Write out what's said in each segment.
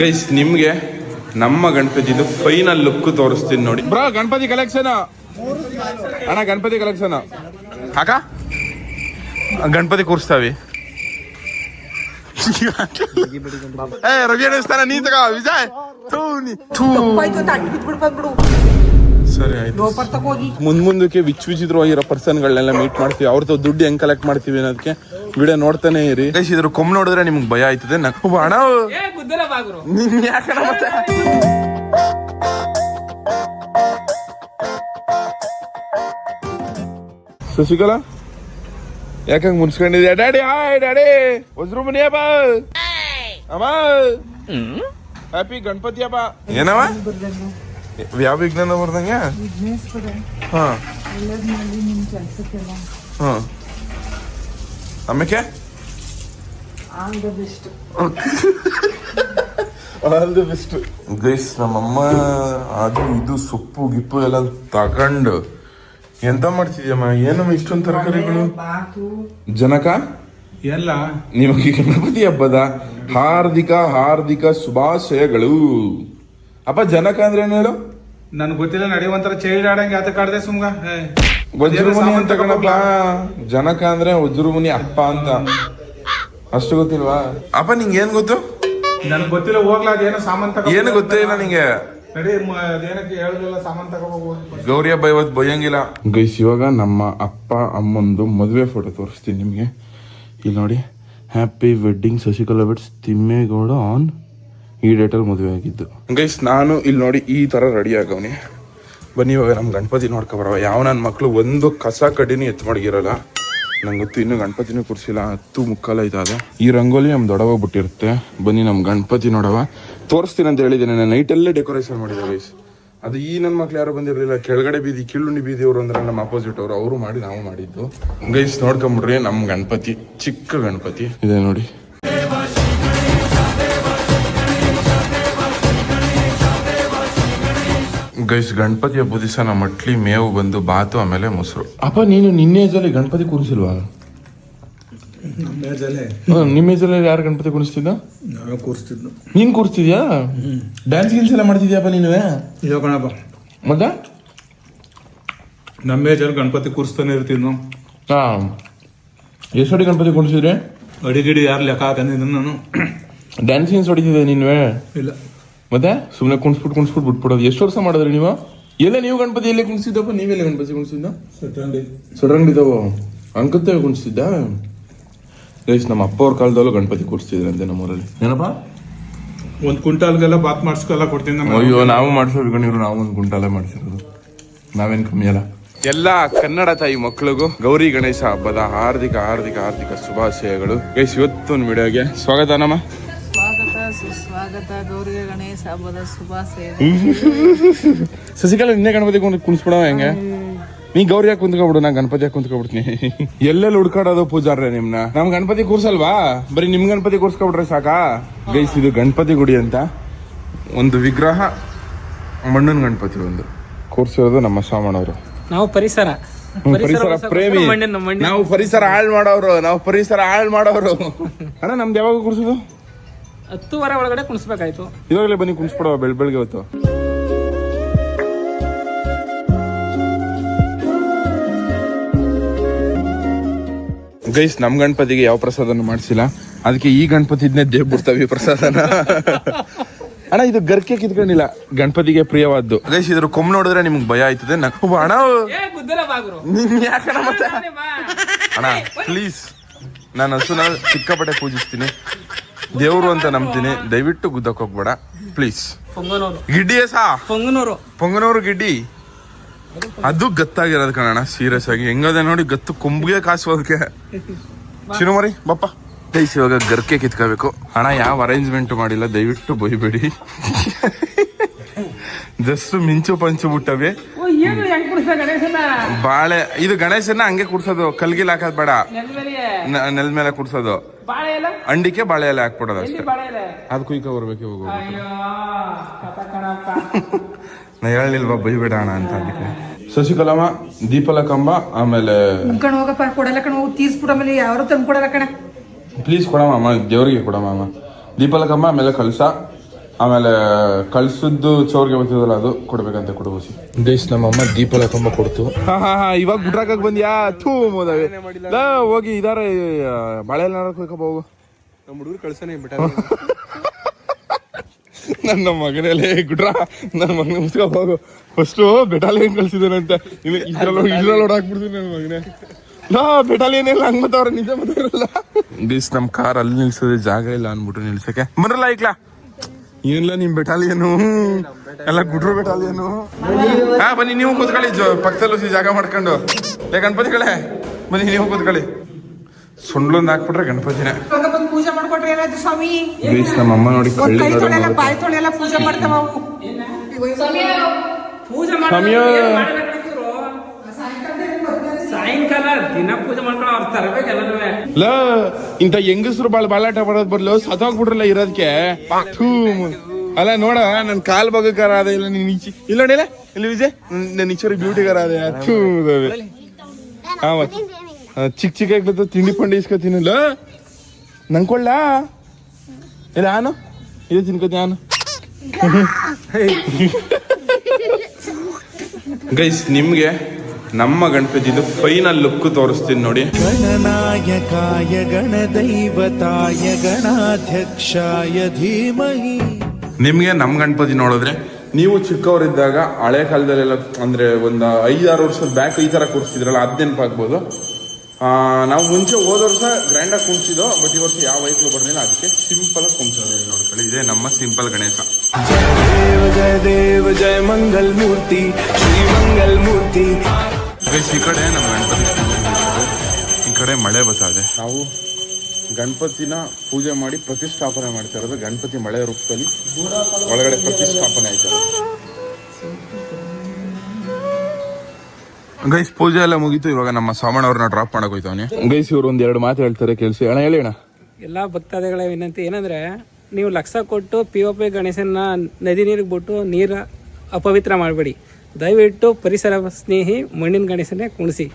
Guys ನಿಮ್ಗೆ ನಮ್ಮ ಗಣಪತಿದು final look ತೋರಿಸ್ತೀನಿ ನೋಡಿ. ಬ್ರೋ ಗಣಪತಿ ಕಲೆಕ್ಷನ್ ಅಣ್ಣ ಗಣಪತಿ ಕಲೆಕ್ಷನ್ ಕಾಕ? ಗಣಪತಿ ಕೂರಿಸ್ತಾವಿ. ಏ ರವಿ ಅಣ್ಣ ನೀ ತಗ ವಿಜಯ್. ಥೂ ನೀ ಥೂ. ಸರಿ ಆಯ್ತು. ಮುಂದ್ ಮುಂದಕ್ಕೆ ವಿಚ್ ವಿಚಿತ್ರವಾಗಿರೋ ಪರ್ಸನ್ಗಳನ್ನೆಲ್ಲ ಮೀಟ್ ಮಾಡ್ತೀವಿ. ಅವ್ರದ್ದು ದುಡ್ಡು ಹೆಂಗ್ ಕಲೆಕ್ಟ್ ಮಾಡ್ತೀವಿ ಅನ್ನೋದಕ್ಕೆ ವಿಡಿಯೋ ನೋಡ್ತಾನೆ ಇರಿ. ಗೈಸ್ ಇದ್ರ ಕೊಮ್ ನೋಡಿದ್ರೆ ನಿಮ್ಗೆ ಭಯ ಆಯ್ತದೆ. ನಕ್ಕು ಹಣ ನಿನ್ ಯಾಕಣ ಮತ್ತೆ? ಶಶಿಕಲಾ ಯಾಕಂಗ್ ಮುನ್ಸ್ಕೊಂಡಿದ್ಯಾ? ಡ್ಯಾಡಿ ಹಾಯ್ ಡ್ಯಾಡಿ ವಜ್ರು ಮನಿ ಬಾ ಅಮ್ಮ. ಹ್ಯಾಪಿ ಗಣಪತಿ ಹಬ್ಬ. ಏನವ ಯಾವ ವಿಜ್ಞಾನ ಬರ್ದಂಗೆ? ಹಾಂ. ಹಾಂ. ಆಮೇಲೆ ಆಲ್ ದ ಬೆಸ್ಟ್ ಗೈಸ್ ನಮ್ಮಮ್ಮ ಅದು ಇದು ಸೊಪ್ಪು ಗಿಪ್ಪು ಎಲ್ಲ ತಗೊಂಡು ಎಂತ ಮಾಡ್ತಿದ್ಯಮ್ಮ? ಏನಮ್ಮ ಇಷ್ಟೊಂದು ತರಕಾರಿಗಳು? ಜನಕ? ಎಲ್ಲ. ನಿಮಗೆ ಗಣಪತಿ ಹಬ್ಬದ ಹಾರ್ದಿಕ ಹಾರ್ದಿಕ ಶುಭಾಶಯಗಳು. ಅಪ್ಪ ಜನಕ ಅಂದ್ರೆ ಏನು ಹೇಳು? ನನ್ ಗೊತ್ತಿಲ್ಲ ನಡೆಯುವಂತರ ಚೈಲ್ಡ್ ಆಡಂಗೆ ಆತ ಕಾಡ್ದೆ ಸುಮ್ಗ. ವಜ್ರಮುನಿ ಸಾಮಾನ್ ಅಂತ ಕಣಪ್ಪ. ಜನಕ ಅಂದ್ರೆ ವಜ್ರಮುನಿ ಅಪ್ಪ ಅಂತ. ಅಷ್ಟು ಗೊತ್ತಿಲ್ವಾ? ಅಪ್ಪ ನಿಂಗೆ ಏನ್ ಗೊತ್ತು? ನನ್ಗೆ ಗೊತ್ತಿಲ್ಲ ಹೋಗ್ಲಾ ಅದೇನೋ ಸಾಮಾನ್ ತಗೋ ಏನು ಗೊತ್ತೇ ಇಲ್ಲ ನಿಂಗೆ. ನಡಿ ಮ- ಅದೇನಕ್ಕೆ ಹೇಳುದಿಲ್ಲ ಸಾಮಾನ್ ತಗೋಬೇಕು ಗೌರಿ ಹಬ್ಬ ಇವತ್ತು ಬೊಯ್ಯಂಗಿಲ್ಲ. ಗೈಸ್ ಇವಾಗ ನಮ್ಮ ಅಪ್ಪ ಅಮ್ಮಂದು ಮದುವೆ ಫೋಟೋ ತೋರಿಸ್ತೀನಿ ನಿಮಗೆ. ಇಲ್ಲಿ ನೋಡಿ happy wedding Shashikala weds Thimmegowda on ಈ ಡೇಟಲ್ಲಿ ಮದುವೆ ಆಗಿದ್ದು. ಗೈಸ್ ನಾನು ಇಲ್ಲಿ ನೋಡಿ ಈ ಥರ ರೆಡಿ ಆಗವನಿ. ಬನ್ನಿ ಇವಾಗ ನಮ್ಮ ಗಣಪತಿ ನೋಡ್ಕೊ ಬರವ. ಯಾವ ನನ್ನ ಮಕ್ಕಳು ಒಂದು ಕಸ ಕಡ್ಡಿನೂ ಎತ್ತು ಮಡಗಿರಲ್ಲ. ನಂಗೆ ಗೊತ್ತು ಇನ್ನೂ ಗಣಪತಿನೂ ಕೂರಿಸಿಲ್ಲ. ಹತ್ತು ಮುಕ್ಕಾಲ ಇದಾದ ಈ ರಂಗೋಲಿ ನಮ್ಮ ದೊಡವ ಬಿಟ್ಟಿರುತ್ತೆ. ಬನ್ನಿ ನಮ್ಮ ಗಣಪತಿ ನೋಡವ ತೋರಿಸ್ತೀನಿ ಅಂತ ಹೇಳಿದ್ದೀನಿ ನಾನು ನೈಟಲ್ಲೇ ಡೆಕೋರೇಷನ್ ಮಾಡಿದೆ ಗೈಸ್. ಅದು ಈ ನನ್ನ ಮಕ್ಳು ಯಾರು ಬಂದಿರಲಿಲ್ಲ. ಕೆಳಗಡೆ ಬೀದಿ ಕಿಳ್ಳುಣ್ಣಿ ಬೀದಿ ಅವರು ಅಂದ್ರೆ ನಮ್ಮ ಅಪೋಸಿಟ್ ಅವರು. ಅವರು ಮಾಡಿ ನಾವು ಮಾಡಿದ್ದು. ಗೈಸ್ ನೋಡ್ಕೊಂಬಿಡ್ರಿ. ನಮ್ಮ ಗಣಪತಿ ಚಿಕ್ಕ ಗಣಪತಿ. ಇದೆ ನೋಡಿ. ಗೈಸ್ ಗಣಪತಿ ಹಬ್ಬದ ದಿವಸ ನಮ್ಮ ಮಟ್ಲಿ ಮೇವು ಬಂದು ಬಾತು ಆಮೇಲೆ ಮೊಸರು. ಅಪ್ಪ ನೀನು ನಿನ್ನೆ ಏಜಲ್ಲಿ ಗಣಪತಿ ಕೂರಿಸಿಲ್ವಾ? ನಿಮ್ಮ ಏಜಲ್ಲಿ ಯಾರು ಗಣಪತಿ ಕೂರಿಸ್ತಿದ್ದ? ನಾನು ಕೂರಿಸ್ತಿದ್ನು ನೀನ್ ಕೂರಿಸ್ತಿದ್ಯಾ? ಡ್ಯಾನ್ಸ್ ಗಿನ್ಸ್ ಎಲ್ಲ ಮಾಡ್ತಿದ್ಯಾಪ್ಪ ನೀನು ಇಲ್ಲ ಕಣಪ್ಪ. ಮತ್ತೆ? ನಮ್ಮ ಏಜಲ್ಲಿ ಗಣಪತಿ ಕೂರಿಸ್ತಾನೆ ಇರ್ತಿದ್ನು ಹಾ. ಎಷ್ಟೊಡಿ ಗಣಪತಿ ಕೂರಿಸಿದ್ರೆ? ಅಡಿಗಿಡಿ ಯಾರು ಲೆಕ್ಕ ಹಾಕಂದಿದ್ದು ನಾನು. ಡ್ಯಾನ್ಸ್ ಗಿನ್ಸ್ ಹೊಡಿತಿದ್ದೆ ನೀನುವೆ? ಇಲ್ಲ. ಮತ್ತೆ? ಸುಮ್ಮನೆ ಕುಣಿಸ್ಬಿಟ್ಟು ಕುಣಿಸ್ಬಿಟ್ಟು ಬಿಟ್ಬಿಡೋದು. ಎಷ್ಟು ವರ್ಷ ಮಾಡಿದ್ರಿ ನೀವು? ಎಲ್ಲ ನೀವು ಗಣಪತಿ ಎಲ್ಲೇ ಕುಣಿಸಿದ್ದಪ್ಪ? ನೀವೆಲ್ಲ ಗಣಪತಿ ಕುಣಿಸಿದ್ದ? ಸೆಟ್ಟಂಡಿ ಸಡನ್ಗಿದಾವ ಅಂಕತ್ತೆ ಕುಣಿಸಿದ್ದ? ಗೈಸ್ ನಮ್ಮ ಅಪ್ಪ ಅವ್ರ ಕಾಲದಲ್ಲೂ ಗಣಪತಿ ಕೂರಿಸ್ತಿದ್ರಂತೆ ನಮ್ಮೂರಲ್ಲಿ. ಏನಪ್ಪ? ಒಂದು ಕುಂಟಾಲ್ಗೆಲ್ಲ ಬಾತ್ ಮಾಡಿಸ್ಕೊಲ್ಲ ಕೊಡ್ತೀನಿ ನಮ್ಮ ಅಯ್ಯೋ ನಾವು ಮಾಡಿಸೋದು ಗಣಿರು ನಾವು ಒಂದು ಕುಂಟಾಲೇ ಮಾಡಿಸಿರೋದು. ನಾವೇನು ಕಮ್ಮಿ ಅಲ್ಲ. ಎಲ್ಲ ಕನ್ನಡ ತಾಯಿ ಮಕ್ಕಳಿಗೂ ಗೌರಿ ಗಣೇಶ ಹಬ್ಬದ ಹಾರ್ದಿಕ ಹಾರ್ದಿಕ ಹಾರ್ದಿಕ ಶುಭಾಶಯಗಳು. ಗೈಸ್ ಇವತ್ತೊಂದು ವಿಡಿಯೋಗೆ ಸ್ವಾಗತ ನಮ್ಮ ಸುಸ್ವಾಗತ ಗೌರಿ ಗಣೇಶ ಹಬ್ಬದ ಶುಭಾಶಯ ಸಸಿಕಲ ನಿನ್ನೆ ಗಣಪತಿ ಕುಣಿಸ್ಬಿಡವ ಹೆಂಗೆ? ನೀ ಗೌರಿ ಯಾಕೆ ಕುಂತ್ಕೊಬಿಡು ನಾ ಗಣಪತಿ ಯಾಕೆ ಕುಂತ್ಕೊಬಿಡ್ತೀನಿ ಎಲ್ಲೆಲ್ಲಿ ಹುಡ್ಕಾಡೋದು ಪೂಜಾರ್ರೆ ನಿಮ್ನ? ನಮ್ ಗಣಪತಿ ಕೂರ್ಸಲ್ವಾ? ಬರೀ ನಿಮ್ ಗಣಪತಿ ಕೂರ್ಸ್ಕೊಬಿಟ್ರೆ ಸಾಕಾ? ಗೈಸ್ ಇದು ಗಣಪತಿ ಗುಡಿ ಅಂತ ಒಂದು ವಿಗ್ರಹ ಮಣ್ಣಿನ ಗಣಪತಿ ಒಂದು. ಕೂರ್ಸಿರೋದು ನಮ್ಮ ಸಾಮಣ್ಣವರು ನಾವು ಪರಿಸರ. ಪರಿಸರ ಪ್ರೇಮಿ. ನಾವು ಪರಿಸರ ಹಾಳ್ ಮಾಡೋರು ನಾವು ಪರಿಸರ ಹಾಳ್ ಮಾಡೋರು. ಅಣ್ಣ ನಮ್ದು ಯಾವಾಗ ಕೂರ್ಸೋದು? ಹತ್ತುವರೆ ಒಳಗಡೆ ಕುಣಿಸ್ಬೇಕಾಯ್ತು. ಇವಾಗಲೇ ಬನ್ನಿ ಕುಣಿಸ್ಬಿಡುವ ಬೆಳ್ ಬೆಳಗ್ಗೆ ಹೊತ್ತು. ಗೈಸ್ ನಮ್ ಗಣಪತಿಗೆ ಯಾವ ಪ್ರಸಾದನ ಮಾಡಿಸಿಲ್ಲ. ಅದಕ್ಕೆ ಈ ಗಣಪತಿದ್ನೇ ದೇವ್ ಬಿಡ್ತಾವೆ ಪ್ರಸಾದನ. ಅಣ್ಣ ಇದು ಗರ್ಕೆ ಕಿತ್ಕೊಂಡಿಲ್ಲ. ಗಣಪತಿಗೆ ಪ್ರಿಯವಾದ್ದು. ಗೈಸ್ ಇದ್ರ ಕೊಮ್ ನೋಡಿದ್ರೆ ನಿಮ್ಗೆ ಭಯ ಆಯ್ತದೆ. ನಕ್ಕು ಅಣ್ಣ ಯಾಕಣ್ಣ ಮತ್ತೆ? ಅಣ್ಣ ಪ್ಲೀಸ್ ನಾನು ಹಸುನ ಸಿಕ್ಕಾಪಟ್ಟೆ ಪೂಜಿಸ್ತೀನಿ. ದೇವ್ರು ಅಂತ ನಂಬ್ತೀನಿ. ದಯವಿಟ್ಟು ಗುದ್ದಕ್ ಹೋಗ್ಬೇಡ. ಪ್ಲೀಸ್ ಪೊಂಗನೂರು. ಗಿಡ್ಡಿ ಸಾ? ಪೊಂಗನೂರು. ಪೊಂಗನೂರು ಗಿಡ್ಡಿ? ಅದು ಗತ್ತಾಗಿರೋದು ಕಣಣ್ಣ ಸೀರಿಯಸ್ ಆಗಿ. ಹೆಂಗದೆ ನೋಡಿ ಗತ್ತು ಕೊಂಬಿಗೆ ಕಾಸು ಅದಕ್ಕೆ ಚಿರುಮರಿ ಬಪ್ಪ. ಪ್ಲೀಸ್ ಇವಾಗ ಗರ್ಕೆ ಕಿತ್ಕೋಬೇಕು. ಹಣ ಯಾವ ಅರೇಂಜ್ಮೆಂಟ್ ಮಾಡಿಲ್ಲ ದಯವಿಟ್ಟು ಬೈಬೇಡಿ. ಜಸ್ಟ್ ಮಿಂಚು ಪಂಚು ಬಿಟ್ಟವೆ. ಏನು ಹೆಂಗ್ ಗಣೇಶನ ಬಾಳೆ ಇದು ಗಣೇಶನ ಹಂಗೆ ಕುಡ್ಸೋದು ಕಲ್ಗಿಲ್ ಹಾಕೋದ್ ಬೇಡ. ನೆಲದ ಮೇಲೆ? ಕುಡ್ಸೋದು. ಅಂಡಿಕೆ ಬಾಳೆ ಎಲೆ ಹಾಕ್ಬಿಡೋದು ಅಷ್ಟೇ. ಅದು ಕುಯ್ಕ ಬರ್ಬೇಕು ಕಣಪ್ಪ. ನಾ ಹೇಳಿಲ್ವಾ ಬೈಬೇಡ ಅಣ್ಣ ಅಂತ ಅದಕ್ಕೆ. ಶಶಿಕಲಾಮ ದೀಪಲಕಂಬ ಆಮೇಲೆ ಕಣ ಹೋಗಪ್ಪ ಕೊಡಲ್ಲ ಕಣ ಹೋಗಿ ತೀರ್ಸ್ಬಿಡ ಆಮೇಲೆ ಯಾರು ತಂದು ಕೊಡಲ್ಲ ಕಣ. ಪ್ಲೀಸ್ ಕೊಡಮ್ಮ ಅಮ್ಮ ದೇವರಿಗೆ ಕೊಡಮ್ಮ ಅಮ್ಮ. ದೀಪಲಕಂಬ ಆಮೇಲೆ ಕಲಸ ಆಮೇಲೆ ಕಳ್ಸಿದ್ದು ಚೋರ್ಗೆ ಬರ್ತಿದಲ್ಲ ಅದು ಕೊಡ್ಬೇಕಂತ ಕೊಡ್ಬೋಸಿ ಗೈಸ್ ನಮ್ಮಮ್ಮ ದೀಪ ಎಲ್ಲ ತುಂಬ ಕೊಡ್ತು. ಹಾ ಹಾ ಹಾ ಇವಾಗ ಗುಡ್ರಾಕಕ್ ಬಂದ್ಯಾ? ಥೂ ಮೋದವೆ ಹೋಗಿ ಇದಾರ ಬಾಳೆ ಹೋಗು. ನಮ್ಮ ಹುಡುಗರು ಕಳ್ಸನೇ ಬಿಟ್ಟ ನನ್ನ ಮಗನಲ್ಲಿ ಗುಡ್ರ ನನ್ನ ಮಗನ ಮುಸ್ಕ ಹೋಗು. ಫಸ್ಟು ಬೆಟಾಲಿಯನ್ ಕಳ್ಸಿದಾನಂತ ಇಲ್ಲ ಇದ್ರಲ್ಲಿ ಇದ್ರಲ್ಲಿ ಹೊಡಾಕ್ಬಿಡ್ತೀನಿ ನನ್ನ ಮಗನೇ. ನಾ ಬೆಟಾಲಿಯನ್ ಎಲ್ಲ ಹಂಗ್ ಮತ್ತವ್ರ ನಿಜ ಮತ್ತವ್ರಲ್ಲ ಗೀಸ್ ನಮ್ ಕಾರ್ ಅಲ್ಲಿ ನಿಲ್ಸೋದೇ ಜಾಗ ಇಲ್ಲ ಅನ್ಬಿಟ್ಟು ನಿಲ್ಸಕ್ಕೆ. ಬರಲ್ಲ ಐಕ್ಲಾ ಏನಿಲ್ಲ ನಿಮ್ ಬೆಟಾಲಿಯನು ಎಲ್ಲ ಗುಡ್ರು ಬೆಟಾಲಿಯನು ಹಾ ಬನ್ನಿ ನೀವು ಕೂತ್ಕೊಳ್ಳಿ ಜೊ- ಪಕ್ಕದಲ್ಲಿ ಜಾಗ ಮಾಡ್ಕೊಂಡು. ಲೇ ಗಣಪತಿಗಳೇ ಬನ್ನಿ ನೀವು ಕೂತ್ಕೊಳ್ಳಿ. ಸುಂಡ್ಲೊಂದು ಹಾಕ್ಬಿಟ್ರೆ ಗಣಪತಿನ. ಬಂದು ಪೂಜೆ ಮಾಡ್ಕೊಟ್ರೆ ಏನಾಯ್ತು ಸ್ವಾಮಿ ನಮ್ಮ ಅಮ್ಮ ನೋಡಿ ಕಳ್ಳಿ ಬಾಯಿ ತೊಳೆಲ್ಲ ಪೂಜೆ ಮಾಡ್ತಾವ ಪೂಜೆ. ಸಾಯಂಕಾಲ ದಿನ ಪೂಜೆ ಮಾಡ್ಕೊಂಡು ಅವ್ರು ತರಬೇಕು ಎಲ್ಲನೂ ಲ ಇಂಥ ಹೆಂಗಸರು ಬಾಳ ಬಾಳಾಟ ಬರೋದ್ ಬರ್ಲು ಸತ್ತೋಗ್ಬಿಡ್ರಲ್ಲ ಇರೋದಕ್ಕೆ ಥೂ ಅಲ್ಲ ನೋಡ ನನ್ ಕಾಲ್ ಬಗ್ಗಕಾರ ಅದ ಇಲ್ಲ ನೀನ್ ಇಲ್ಲ ನೋಡಿಲ್ಲ ಇಲ್ಲಿ ವಿಜಯ್ ನನ್ನ ಇಚ್ಚರಿ ಬ್ಯೂಟಿಗಾರ ಅದೇ. ಥೂ. ಹಾ ಚಿಕ್ಕ ಚಿಕ್ಕ ತಿಂಡಿ ಪಂಡಿ ಇಸ್ಕೊತೀನಿಲ್ಲ ನಂಕೊಳ್ಳ ಇಲ್ಲ ಆನು? ಇದು ತಿನ್ಕೋತೀನಿ ಆನು. ಗೈಸ್ ನಿಮ್ಗೆ ನಮ್ಮ ಗಣಪತಿದು ಫೈನಲ್ ಲುಕ್ ತೋರಿಸ್ತೀನಿ ನೋಡಿ. ಗಣನಾಯಕಾಯ ಗಣದೈವತಾಯ ಗಣಾಧ್ಯಕ್ಷಾಯ ಧೀಮಹಿ. ನಿಮಗೆ ನಮ್ಮ ಗಣಪತಿ ನೋಡಿದ್ರೆ ನೀವು ಚಿಕ್ಕವರಿದ್ದಾಗ ಹಳೆ ಕಾಲದಲ್ಲೆಲ್ಲ ಅಂದರೆ ಒಂದು ಐದಾರು ವರ್ಷದ ಬ್ಯಾಕ್ ಈ ಥರ ಕೂರಿಸಿದ್ರಲ್ಲ ಅದ್ ನೆನಪಾಗ್ಬೋದು. ನಾವು ಮುಂಚೆ ಹೋದ ವರ್ಷ ಗ್ರ್ಯಾಂಡಾಗಿ ಕುಣಿಸಿದೋ ಬಟ್ ಇವತ್ತು ಯಾವ ವಯಸ್ಸು ಬರಲಿಲ್ಲ ಅದಕ್ಕೆ ಸಿಂಪಲ್ ಆಗಿ ಕುಣಿಸೋದಿಲ್ಲ ನೋಡ್ಕೊಳ್ಳಿ ಇದೆ ನಮ್ಮ ಸಿಂಪಲ್ ಗಣೇಶ. ಜಯ ದೇವ ಜಯ ದೇವ ಜಯ ಮಂಗಲ್ ಮೂರ್ತಿ ಶ್ರೀ ಮಂಗಲ್ ಮೂರ್ತಿ ಈ ಕಡೆ ನಮ್ಮ ಗಣಪತಿ ಈ ಕಡೆ ಮಳೆ ಬರ್ತಾ ಇದೆ. ನಾವು ಗಣಪತಿನ ಪೂಜೆ ಮಾಡಿ ಪ್ರತಿಷ್ಠಾಪನೆ ಮಾಡ್ತಾ ಇರೋದು ಗಣಪತಿ ಮಳೆ ರೂಪದಲ್ಲಿ. ಒಳಗಡೆ ಪ್ರತಿಷ್ಠಾಪನೆ ಆಯ್ತಾರೆ ಗೈಸ್ ಪೂಜೆ ಎಲ್ಲ ಮುಗೀತು. ಇವಾಗ ನಮ್ಮ ಸಾಮಾನ್ ಅವ್ರನ್ನ ಡ್ರಾಪ್ ಮಾಡಕ್ ಹೋಯ್ತವನೆ ಗೈಸ್ ಇವ್ರು ಒಂದ್ ಎರಡು ಮಾತು ಹೇಳ್ತಾರೆ. ಕೇಳಿಸಿ. ಅಣ್ಣ ಹೇಳಿ ಅಣ್ಣ. ಎಲ್ಲ ಭಕ್ತಾದಿಗಳ ವಿನಂತಿ ಏನಂದ್ರೆ ನೀವು ಲಕ್ಷ ಕೊಟ್ಟು ಪಿ ಒ ಪಿ ಗಣೇಶನ ನದಿ ನೀರಿಗೆ ಬಿಟ್ಟು ನೀರ ಅಪವಿತ್ರ ಮಾಡಬೇಡಿ. ದಯವಿಟ್ಟು ಪರಿಸರ ಸ್ನೇಹಿ ಮಣ್ಣಿನ ಗಣೇಶನೇ ಕುಣಿಸಿ.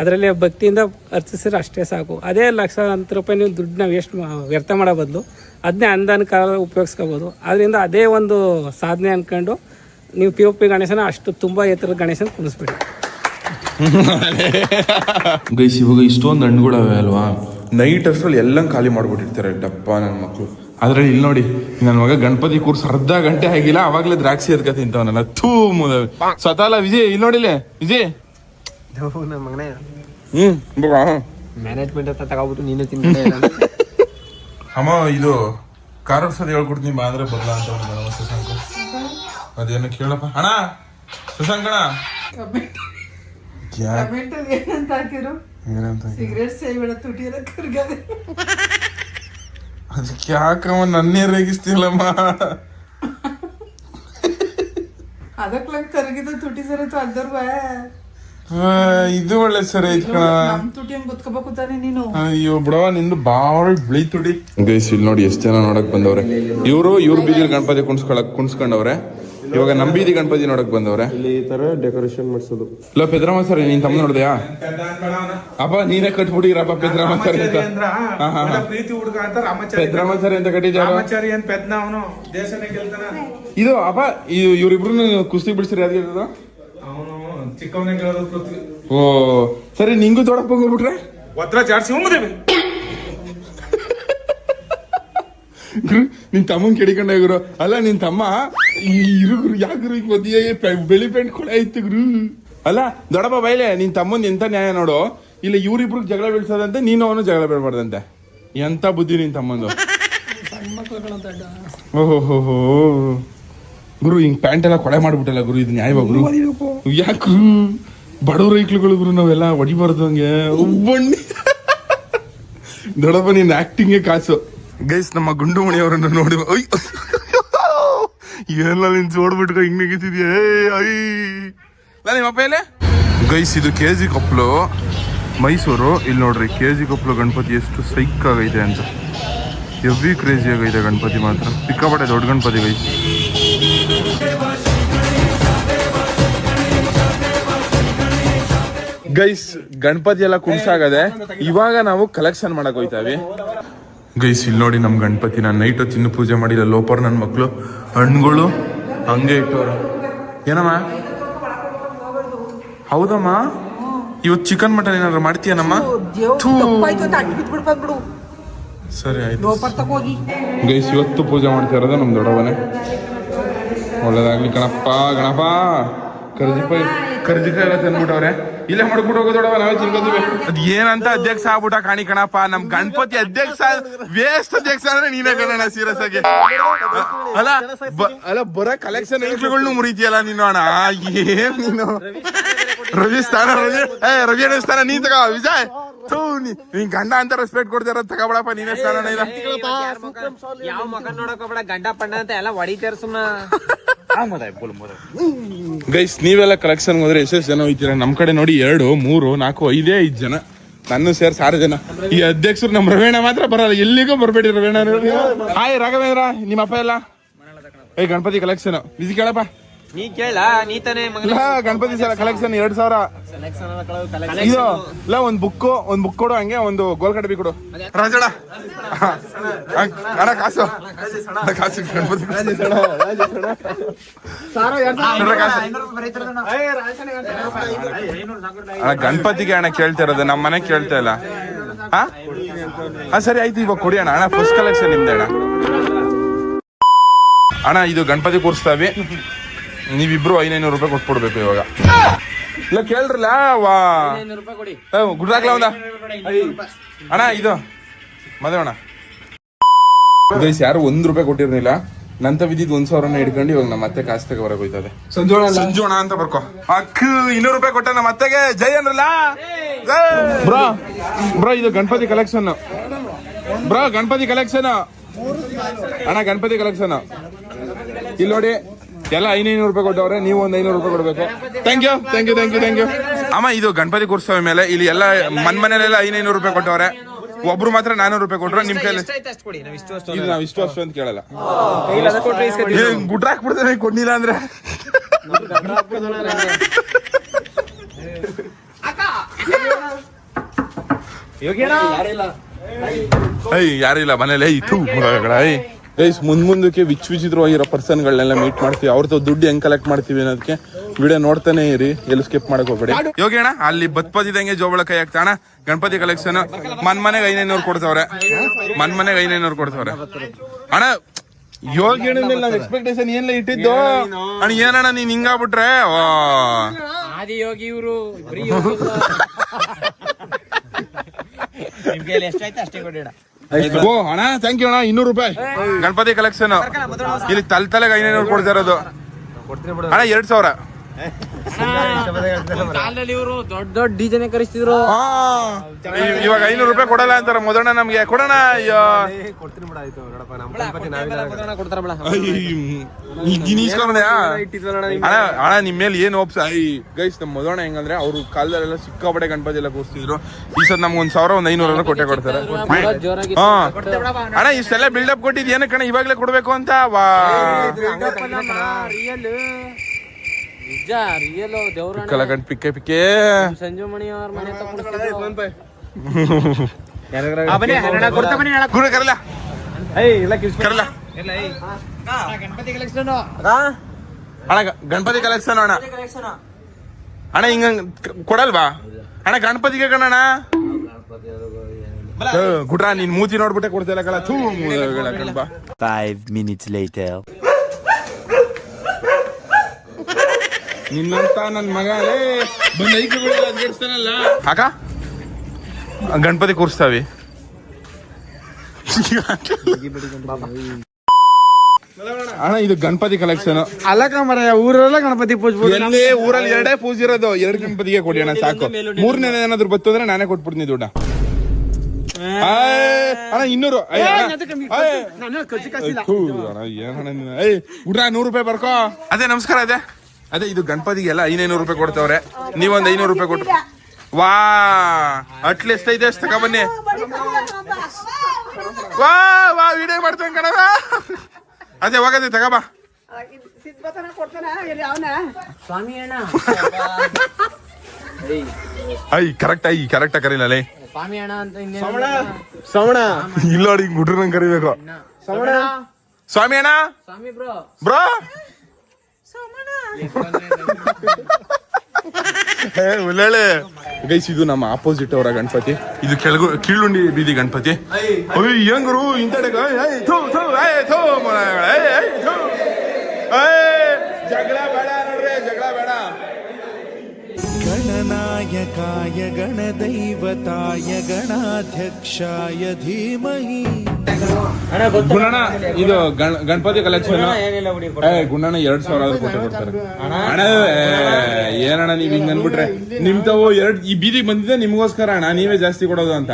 ಅದರಲ್ಲಿ ಭಕ್ತಿಯಿಂದ ಅರ್ಚಿಸಿದ್ರೆ ಅಷ್ಟೇ ಸಾಕು. ಅದೇ ಲಕ್ಷಾಂತರ ರೂಪಾಯಿ ನೀವು ದುಡ್ಡನ್ನ ವೇಸ್ಟ್ ವ್ಯರ್ಥ ಮಾಡೋ ಬದಲು ಅದನ್ನೇ ಅನುದಾನ ಕಾಲ ಉಪಯೋಗಿಸ್ಕೋಬೋದು. ಅದರಿಂದ ಅದೇ ಒಂದು ಸಾಧನೆ ಅಂದ್ಕೊಂಡು ನೀವು ಪಿ ಒ ಪಿ ಗಣೇಶನ ಅಷ್ಟು ತುಂಬ ಎತ್ತರದ ಗಣೇಶನ ಕುಣಿಸ್ಬೇಡಿ. ಗೈಸ್ ಇವಾಗ ಇಷ್ಟೊಂದು ಹಣ್ಣುಗಳವೆ ಅಲ್ವಾ? ನೈಟ್ ಅಷ್ಟರಲ್ಲಿ ಎಲ್ಲ ಖಾಲಿ ಮಾಡ್ಬಿಟ್ಟಿರ್ತಾರೆ ಡಪ್ಪ ನನ್ನ ಮಕ್ಕಳು ಅದ್ರಲ್ಲಿ ಇಲ್ಲಿ ನೋಡಿ ನನ್ನ ಮಗ ಗಣಪತಿ ಕೂರ್ಸ್ ಅರ್ಧ ಗಂಟೆ ಆಗಿಲ್ಲ ಅವಾಗ್ಲೇ ದ್ರಾಕ್ಷಿ ಎದ್ಕ ತಿಂತವನಲ್ಲ. ಥೂ ಮುದ ಸತಾಲ ವಿಜಯ್ ಇಲ್ಲಿ ನೋಡಿಲೆ ವಿಜಯ್. ಹ್ಮ್ ಬಾ. ಮ್ಯಾನೇಜ್ಮೆಂಟ್ ಅಂತ ತಗೋಬಿಟ್ಟು ನೀನೇ ತಿಂದ ಅಮ್ಮ ಇದು ಕಾರ್ ಓಡ್ಸೋದು ಹೇಳ್ಕೊಡ್ತೀನಿ ಬಾ ಅಂದ್ರೆ ಬರಲ್ಲ ಅಂತ ಒಂದು ಶಶಾಂಕ ಅದೇನು ಕೇಳಪ್ಪ? ಅಣ್ಣ ಶಶಾಂಕಣ ಏನಂತ ಹಾಕಿದ್ರು? ಏನಂತ ಸಿಗರೇಟ್ ಸೇಬೇಡ ತುಟಿಯಲ್ಲ ಕರ್ಗದೆ. ಅದಕ್ಕೆ ಯಾಕಮ್ಮ ನನ್ನೇ ರೇಗಿಸ್ತಿಲ್ಲಮ್ಮ? ಅದಕ್ಕೆ ಕರಗಿದ ತುಟಿ ಸರಿ ಅಲ್ದರ್ವ. ಇದು ಒಳ್ಳೆ ಸರಿ ಐತ್ ಕಣ. ನಮ್ ತುಟಿ ಹಂಗ್ ಗೊತ್ಕೋಬೇಕು ತಾನೆ ನೀನು. ಅಯ್ಯೋ ಬಿಡವ ನಿಂದು ಬಾಳ ಬಿಳಿ ತುಡಿ ಗೈಸ್ ಇಲ್ಲಿ ನೋಡಿ ಎಷ್ಟು ಜನ ನೋಡಕ್ ಬಂದವ್ರೆ. ಇವರು ಇವ್ರ ಬೀದಿಲ್ ಗಣಪತಿ ಕುಣ್ಸ್ಕೊಳಕ್ ಕುಣ್ಸ್ಕೊಂಡವ್ರೆ. ಇವಾಗ ನಂಬೀದಿ ಗಣಪತಿ ನೋಡಕ್ ಬಂದವ್ರೆ? ಇಲ್ಲಿ ಈ ತರ ಡೆಕೋರೇಷನ್ ಮಾಡಿಸೋದು. ಇಲ್ಲ ಪೆದ್ರಮ್ಮ ಸರ್ ನೀನ್ ತಮ್ಮ ನೋಡ್ದಯಾ? ಅಪ್ಪ ನೀನೇ ಕಟ್ಬಿಟ್ಟಿರಪ್ಪ ಪೆದ್ರಾಮ ಸರ್ ಅಂತ. ಪ್ರೀತಿ ಹುಡುಗ ಅಂತ ರಾಮಚಾರಿ ಪೆದ್ರಮ್ಮ ಸರ್ ಅಂತ ಕಟ್ಟಿದ್ಯಾರ? ರಾಮಚಾರಿ ಅಂತ ಪೆದ್ನ ಅವನು? ದೇಶನೇ ಗೆಲ್ತಾನ. ಇದು ಅಪ್ಪ ಇವ್ರಿಬ್ರು ಕುಸ್ತಿ ಬಿಡಿಸಿರಿ ಅದೇ ಅವನು ಚಿಕ್ಕವನೇ ಗೆಲ್ಲೋದು ಓ ಸರಿ ನಿಂಗೂ ದೊಡ್ಡಪ್ಪ ಹೋಗ್ಬಿಟ್ರೆ? ಒದ್ರ ಜಾಡ್ಸಿ ಹೋಗ್ಬಿದೇವಿ ಗುರು ನಿನ್ ತಮ್ಮನ್ ಕೆಡಿಕೊಂಡ ಗುರು ಅಲ್ಲ ನಿನ್ ತಮ್ಮ ಈ ಇರು ಗುರು ಯಾಕೆ ಗುರು ಈಗ ಪೆ- ಬೆಳಿ ಪೆಂಟ್ ಕೊಳೆ ಇತ್ತು ಗುರು ಅಲ್ಲ ದೊಡ್ಡಪ್ಪ ಬೈಲೆ ನಿನ್ ತಮ್ಮನ್ ಎಂತ ನ್ಯಾಯ ನೋಡು? ಇಲ್ಲ ಇವ್ರಿಬ್ರು ಜಗಳ ಬೀಳ್ಸೋದಂತೆ ನೀನು ಅವನು ಜಗಳ ಬೀಳ್ಬಾರ್ದಂತೆ. ಎಂತ ಬುದ್ಧಿ ನಿನ್ ತಮ್ಮಂದು? ಓಹೋ ಗುರು ಹಿಂಗ್ ಪ್ಯಾಂಟ್ ಎಲ್ಲ ಕೊಳೆ ಮಾಡ್ಬಿಟ್ಟಲ್ಲ ಗುರು ಇದು ನ್ಯಾಯ ಗುರು? ಯಾಕೆ ಗುರು ಬಡವ್ರ ಐಕ್ಳುಗಳು ಗುರು ನಾವೆಲ್ಲ ಹೊಡಿಬಾರ್ದು ಹಂಗೆ. ಒಬ್ಬಣ್ಣಿ. ದೊಡ್ಡಪ್ಪ ನಿನ್ನ ಆಕ್ಟಿಂಗ್ ಕಾಸು. ಗೈಸ್ ನಮ್ಮ ಗುಂಡು ಮಣಿಯವರನ್ನು ನೋಡಿ ಎಲ್ಲ ನಿನ್ ಜೋಡ್ಬಿಟ್ಕೊ ಹಿಂಗ್ ನೆಗಿತಿದ್ಯಾ? ಐ. ನಿಮ್ಮ ಅಪ್ಪ ಗೈಸ್ ಇದು ಕೆ ಜಿ ಕೊಪ್ಪಲು ಮೈಸೂರು. ಇಲ್ಲಿ ನೋಡ್ರಿ ಕೆ ಜಿ ಕೊಪ್ಪಲು ಗಣಪತಿ ಎಷ್ಟು ಸೈಕ್ ಆಗೈತೆ ಅಂತ. ಎವ್ರಿ ಕ್ರೇಜಿ ಆಗೈತೆ ಗಣಪತಿ ಮಾತ್ರ. ಸಿಕ್ಕಾಪಟ್ಟೆ ದೊಡ್ಡ ಗಣಪತಿ ಗೈಸ್. ಗೈಸ್ ಗಣಪತಿ ಎಲ್ಲ ಕುಣ್ಸಾಗದೆ ಇವಾಗ ನಾವು ಕಲೆಕ್ಷನ್ ಮಾಡಕ್ ಹೋಯ್ತಾವಿ ಗೈಸ್ ಇಲ್ಲಿ ನೋಡಿ ನಮ್ಮ ಗಣಪತಿ. ನಾನು ನೈಟ್ ಹೊತ್ತು ಇನ್ನು ಪೂಜೆ ಮಾಡಿಲ್ಲ. ಲೋಪರ್ ನನ್ನ ಮಕ್ಕಳು ಹಣ್ಣುಗಳು ಹಂಗೆ ಇಟ್ಟವ್ರು. ಏನಮ್ಮ? ಹೌದಮ್ಮ? ಇವತ್ತು ಚಿಕನ್ ಮಟನ್ ಏನಾದ್ರು ಮಾಡ್ತೀಯನಮ್ಮ. ಸರಿ ಆಯ್ತು. ಗೈಸ್ ಇವತ್ತು ಪೂಜೆ ಮಾಡ್ತಾ ಇರೋದು ನಮ್ಮ ದೊಡ್ಡವನೇ. ಒಳ್ಳೇದಾಗ್ಲಿ ಗಣಪ ಗಣಪ ಕರ್ಜಿಕಾಯಿ ಕರ್ಜಿಕಾಯಿ ಎಲ್ಲ ತಂದ್ಬಿಟ್ಟವ್ರೆ. ಇಲ್ಲೇ ಮಾಡ್ಬಿಟ್ಟು ಹೋಗೋ ದೊಡ್ಡವ ನಾವೇ ತಿನ್ಕೋತೀವಿ. ಅದ್ ಏನಂತ ಅಧ್ಯಕ್ಷ ಆಗ್ಬಿಟ್ಟ ಕಾಣಿ ಕಣಪ್ಪ ನಮ್ ಗಣಪತಿ ಅಧ್ಯಕ್ಷ ವೇಸ್ಟ್ ಅಧ್ಯಕ್ಷ ಅಂದ್ರೆ ನೀನೇ ಕಣ ಸೀರಿಯಸ್ ಆಗಿ ಅಲ್ಲ ಬ- ಅಲ್ಲ ಬರ ಕಲೆಕ್ಷನ್ ಹೆಂಗ್ಸ್ಗಳನ್ನೂ ಮುರಿತೀಯಲ್ಲ ನೀನು ಅಣ್ಣ? ಏನ್ ನೀನು? ರವಿ ಸ್ಥಾನ ರವಿ ಏ ರವಿ ಅಣ್ಣ ಸ್ಥಾನ ನೀನ್ ತಗೋ ವಿಜಯ್. ಥೂ, ನೀ- ನೀನ್ ಗಂಡ ಅಂತ ರೆಸ್ಪೆಕ್ಟ್ ಕೊಡ್ತಾರ ತಗೋಬಿಡಪ್ಪ ನೀನೇ ಸ್ಥಾನ ಯಾವ ಮಗ ನೋಡಕ್ ಹೋಗ್ಬೇಡ ಗಂಡ ಪಣ್ಣ ಅಂತ ಎಲ್ಲ ಹೊಡಿತಾರ ಸುಮ್ನ. ಗೈಸ್, ನೀವೆಲ್ಲ ಕಲೆಕ್ಷನ್ ಹೋದ್ರೆ ಎಷ್ಟೆಷ್ಟು ಜನ ಹೋಯ್ತೀರಾ? ನಮ್ ಕಡೆ ನೋಡಿ ಎರಡು, ಮೂರು, ನಾಲ್ಕು, ಐದೇ, ಐದು ಜನ. ನನ್ನ ಸೇರ್ಸಿ ಆರು ಜನ. ಈ ಅಧ್ಯಕ್ಷರು ನಮ್ಮ ರವೇಣ ಮಾತ್ರ ಬರಲ್ಲ, ಎಲ್ಲಿಗೂ ಬರಬೇಡಿ ರವೇಣ. ಹಾಯ್ ರಾಘವೇಂದ್ರ, ನಿಮ್ಮ ಅಪ್ಪ ಎಲ್ಲ? ಏ ಗಣಪತಿ ಕಲೆಕ್ಷನ್ ಬಿಸಿ ಕೇಳಪ್ಪ. ನೀ ಕೇಳ ನೀ ಗಣಪತಿ ಕಲೆಕ್ಷನ್ ಎರಡ್ ಸಾವಿರ. ಇಲ್ಲ ಒಂದ್ ಬುಕ್ ಒಂದ್ ಬುಕ್ ಕೊಡು ಹಂಗೆ ಒಂದು ಗೋಲ್ ಕಡಬಿ ಕೊಡು. ರಾಜಣ್ಣ. ಅಣ್ಣ ಕಾಸು. ಅಣ್ಣ, ಕಾಸು ಗಣಪತಿ. ಅಣ್ಣ, ಗಣಪತಿಗೆ ಅಣ್ಣ ಕೇಳ್ತಾ ಇರೋದು ನಮ್ಮ ಮನೆ ಕೇಳ್ತಾ ಇಲ್ಲ. ಹಾ? ಹಾ ಸರಿ ಆಯ್ತು ಇವಾಗ ಕೊಡಿ ಅಣ್ಣ. ಅಣ್ಣ ಫಸ್ಟ್ ಕಲೆಕ್ಷನ್ ನಿಮ್ದೆ ಅಣ್ಣ. ಅಣ್ಣ ಇದು ಗಣಪತಿ ಕೂರಿಸ್ತಾವಿ ನೀವಿಬ್ರು ಐನೈನೂರು ರೂಪಾಯಿ ಕೊಟ್ಬಿಡ್ಬೇಕು ಇವಾಗ. ಇಲ್ಲ ಕೇಳ್ರಲ್ಲ ವಾ. ಗುಡ್ರಾಕ್ಲ ಒಂದ. ಅಣ್ಣ ಇದು. ಮದುವೆ ಗೈಸ್ ಯಾರು ಒಂದ್ ರೂಪಾಯಿ ಕೊಟ್ಟಿರ್ಲಿಲ್ಲ. ನಂತ ವಿದ್ಯುತ್ ಒಂದ್ ಸಾವಿರನ ಹಿಡ್ಕೊಂಡು ಇವಾಗ ನಮ್ಮ ಮತ್ತೆ ಕಾಸು ತಗೋಬರಕ್ ಹೋಯ್ತದೆ. ಸಂಜೋಣ ಅಂತ ಬರ್ಕೋ. ಅಕ್ಕ ಇನ್ನೂರು ರೂಪಾಯಿ ಕೊಟ್ಟ ನಮ್ಮ ಅತ್ತೆಗೆ. ಜೈ ಅನ್ರಲ್ಲ? ಬ್ರೋ ಬ್ರೋ ಇದು Ganapati collection bro Ganapati collection ಅಣ್ಣ ಗಣಪತಿ ಕಲೆಕ್ಷನ್ ಇಲ್ಲಿ ನೋಡಿ. ಎಲ್ಲ ಐನೈನೂರು ರೂಪಾಯಿ ಕೊಟ್ಟವ್ರೆ ನೀವು ಒಂದ್ ಐನೂರು ರೂಪಾಯಿ ಕೊಡ್ಬೇಕು. Thank you thank you thank you thank you ಅಮ್ಮ ಇದು ಗಣಪತಿ ಕೂರಿಸೋ ಮೇಲೆ ಇಲ್ಲಿ ಎಲ್ಲ ಮನ್ ಮನೆಯಲ್ಲೆಲ್ಲ ಐನೈನೂರು ರೂಪಾಯಿ ಕೊಟ್ಟವ್ರೆ. ಒಬ್ರು ಮಾತ್ರ ನಾನೂರು ರೂಪಾಯಿ ಕೊಟ್ರು ನಿಮ್ ಕೈಲಿ ಅಷ್ಟು ಕೊಡಿ ನಾವ್ ಇಷ್ಟು ಅಷ್ಟು ಇದು ನಾವ್ ಇಷ್ಟು ಅಷ್ಟು ಅಂತ ಕೇಳಲ್ಲ. ಗುಡ್ರಾಕ್ ಬಿಡ್ತಾರೆ ಕೊಡ್ಲಿಲ್ಲ ಅಂದ್ರೆ? ಐ ಯಾರಿಲ್ಲ ಮನೇಲಿ ಐ ಗೈಸ್ ಮುಂದ್ ಮುಂದಕ್ಕೆ ವಿಚ್ ವಿಚಿತ್ರವಾಗಿರೋ ಪರ್ಸನ್ಗಳನ್ನೆಲ್ಲ ಮೀಟ್ ಮಾಡ್ತೀವಿ. ಅವ್ರದ್ದು ದುಡ್ಡು ಹೆಂಗ್ ಕಲೆಕ್ಟ್ ಮಾಡ್ತೀವಿ ಅನ್ನೋದಕ್ಕೆ ವಿಡಿಯೋ ನೋಡ್ತಾನೆ ಇರಿ. ಎಲ್ಲಿ ಸ್ಕಿಪ್ ಮಾಡಕ್ ಹೋಗ್ಬೇಡಿ ಯೋಗಿ ಅಣ್ಣ ಅಲ್ಲಿ ಬತ್ಪದಿದಂಗೆ ಜೋಬಳ ಕೈ ಹಾಕ್ತಾಣ ಅಣ್ಣ. ಗಣಪತಿ ಕಲೆಕ್ಷನ್ ಮನ್ ಮನೆಗೆ ಐನೈನೂರು ಕೊಡ್ತಾವ್ರೆ ಮನ್ ಮನೆಗೆ ಐನೈನೂರು ಕೊಡ್ತಾವ್ರೆ ಅಣ್ಣ ಯೋಗಿ ಅಣ್ಣನ ಎಕ್ಸ್ಪೆಕ್ಟೇಷನ್ ಏನ್ ಇಟ್ಟಿದ್ದು? ಅಣ್ಣ ಏನಣ್ಣ ನೀನ್ ಹಿಂಗಾಗ್ಬಿಟ್ರೆ? ಆದಿ ಇವರು ಎಷ್ಟಾಯ್ತು ಅಷ್ಟೇ ಕೊಡಿ ಅಣ್ಣ. ಓ ಅಣ್ಣ ಥ್ಯಾಂಕ್ ಯು ಅಣ್ಣ ಇನ್ನೂರು ರೂಪಾಯಿ. ಗಣಪತಿ ಕಲೆಕ್ಷನ್ ಇಲ್ಲಿ ತಲೆ ತಲೆಗೆ ಐನೂರು ಕೊಡ್ತಾ ಇರೋದು. ಅಣ್ಣ ಎರಡ್ ಸಾವಿರ. ಕಾಲದಲ್ಲಿ ಇವರು ದೊಡ್ಡ ದೊಡ್ಡ ಡಿಜೆನೆ ಕರೆಸ್ತಿದ್ರು. ಹಾ. ಇವಾಗ ಐನೂರು ರೂಪಾಯಿ ಕೊಡಲ್ಲ ಅಂತಾರ. ಮೊದಣ್ಣ ನಮ್ಗೆ ಕೊಡೋಣ ಅಯ್ಯೋ. ಮೊದಲಣ್ಣ ಕೊಡ್ತಾರ ಬಿಡ ಇಸ್ಕೊಂಡ್ಯಾ ಅಣ್ಣ ಅಣ್ಣ ನಿಮ್ ಮೇಲೆ ಏನ್ ಹೋಪ್ಸ್ ಐ ಗೈಸ್ ನಮ್ ಮೊದಣ ಹೆಂಗಂದ್ರೆ ಅವ್ರು ಕಾಲದಲ್ಲೆಲ್ಲ ಸಿಕ್ಕಾಪಡೆ ಗಣಪತಿ ಎಲ್ಲ ಕೂರಿಸ್ತಿದ್ರು. ಈ ಸದ್ ನಮ್ಗೆ ಒಂದ್ ಸಾವಿರ ಒಂದ್ ಐನೂರ ಕೊಟ್ಟೆ ಕೊಡ್ತಾರೆ. ಅಣ್ಣ ಇಷ್ಟೆಲ್ಲ ಬಿಲ್ಡಪ್ ಕೊಟ್ಟಿದ್ ಏನಕ್ಕೆ ಕಣ ಇವಾಗ್ಲೇ ಕೊಡ್ಬೇಕು ಅಂತ? ವಾ. ರಿಯಲ್ ನಿಜ ರಿಯಲ್ ದೇವ್ರ ಕಲಗಂಡ್ ಪಿಕ್ಕೆ ಪಿಕ್ಕೆ. ಸಂಜು ಮಣಿ ಅವ್ರ ಮನೆ ತಗೊಂಡಿದ್ರು ಗುರು ಕರಲ್ಲ. ಕರಲ್ಲ. ಅಣ್ಣ ಗಣಪತಿ ಕಲೆಕ್ಷನ್ ಅಣ್ಣ. ಅಣ್ಣ ಹಿಂಗ ಕೊಡಲ್ವಾ? ಅಣ್ಣ ಗಣಪತಿಗೆ ಕಣಣ್ಣ. ಗುಡ್ರಾ ನೀನ್ ಮೂತಿ ನೋಡ್ಬಿಟ್ಟೆ ಕೊಡ್ತಿಲ್ಲ ಕಳ ಥೂ Five minutes later. ನಿನ್ನಂತ ನನ್ ಮಗ ಬಂದ್ ಅಕ್ಕ ಗಣಪತಿ ಕೂರಿಸ್ತಾವಿ ಅಣ್ಣ ಇದು ಗಣಪತಿ ಕಲೆಕ್ಷನ್ ಅಲ್ಲಕ ಮರ ಊರಲ್ಲ ಗಣಪತಿ ಪೂಜೆ ಎಲ್ಲಿ ಊರಲ್ಲಿ ಎರಡೇ ಪೂಜೆ ಇರೋದು ಎರಡು ಗಣಪತಿಗೆ ಕೊಡಿ ಅಣ್ಣ ಸಾಕು ಮೂರನೇ ಏನಾದ್ರು ಬತ್ತು ಅಂದ್ರೆ ನಾನೇ ಕೊಟ್ಬಿಡ್ತೀನಿ ದುಡ್ಡ ಆಯ್, ಅಣ್ಣ ಇನ್ನೂರು ಅಯ್ಯ, ಅಣ್ಣ. ಆಯ್. ಥೂ, ಅಣ್ಣ, ಏನಣ್ಣ? ಏಯ್, ಹುಡ್ರ ನೂರು ರೂಪಾಯಿ ಬರ್ಕೋ ಅದೇ ನಮಸ್ಕಾರ ಅದೇ ಅದೇ ಇದು ಗಣಪತಿಗೆ ಎಲ್ಲ ಐನೈನೂರು ರೂಪಾಯಿ ಕೊಡ್ತವ್ರೆ. ನೀವೊಂದು ಐನೂರು ರೂಪಾಯಿ ಕೊಟ್ರು ವಾ ಅಟ್ಲಿ ಎಷ್ಟೈತೆ ಅಷ್ಟು ತಗೊಬನ್ನಿ ವಾ ವಾ ವಿಡಿಯೋ ಮಾಡ್ತೇವೆ ಕಣವ ಅದೇ ಹೋಗದೆ ತಗಬ ಐ ಕರೆಕ್ಟ್ ಐ ಕರೆಕ್ಟ್ ಕರೀಲ ಸ್ವಾಮಿ ಅಣ್ಣ ಅಂತ ಇನ್ನೇನು ಇಲ್ಲ ನೋಡಿ ಗುಡ್ರ ನಂಗೆ ಕರಿಬೇಕು ಸ್ವಾಮಿ ಅಣ್ಣ. ಸ್ವಾಮಿ ಬ್ರೋ. ಬ್ರೋ. ಉಳ್ಳಾಳೆ. ಗೈಸ್ ಇದು ನಮ್ಮ ಆಪೋಸಿಟ್ ಅವರ ಗಣಪತಿ. ಇದು ಕೆಳಗು, ಕೀಳುಂಡಿ ಬೀದಿ ಗಣಪತಿ. ಅಯ್ಯ ಹೆಂಗರು ಇಂತಡೆ ಜಗಳ ಬೇಡ ನೋಡ್ರಿ, ಜಗಳ ಬೇಡ. ಗಣನಾಯಕಾಯ ಗಣದೈವತಾಯ ಗಣಾಧ್ಯಕ್ಷಾಯ ಧೀಮಹಿ. ಗುಣಣ ಇದು ಗಣ- ಗಣಪತಿ ಕಲೆಕ್ಷನ್ ಗುಣಣ ಎರಡ್ ಸಾವಿರ ಆದ್ರೂ ಕೊಟ್ಟೆ ಕೊಡ್ತಾರೆ. ಅಣ್ಣ. ಏ, ಏನಣ್ಣ ನೀವ್ ಹಿಂಗ್ ಅನ್ಬಿಟ್ರೆ ನಿಮ್ ತಾವು ಎರಡ್ ಈ ಬೀದಿಗೆ ಬಂದಿದ್ದೆ ನಿಮ್ಗೋಸ್ಕರ ಅಣ್ಣ ನೀವೇ ಜಾಸ್ತಿ ಕೊಡೋದು ಅಂತ.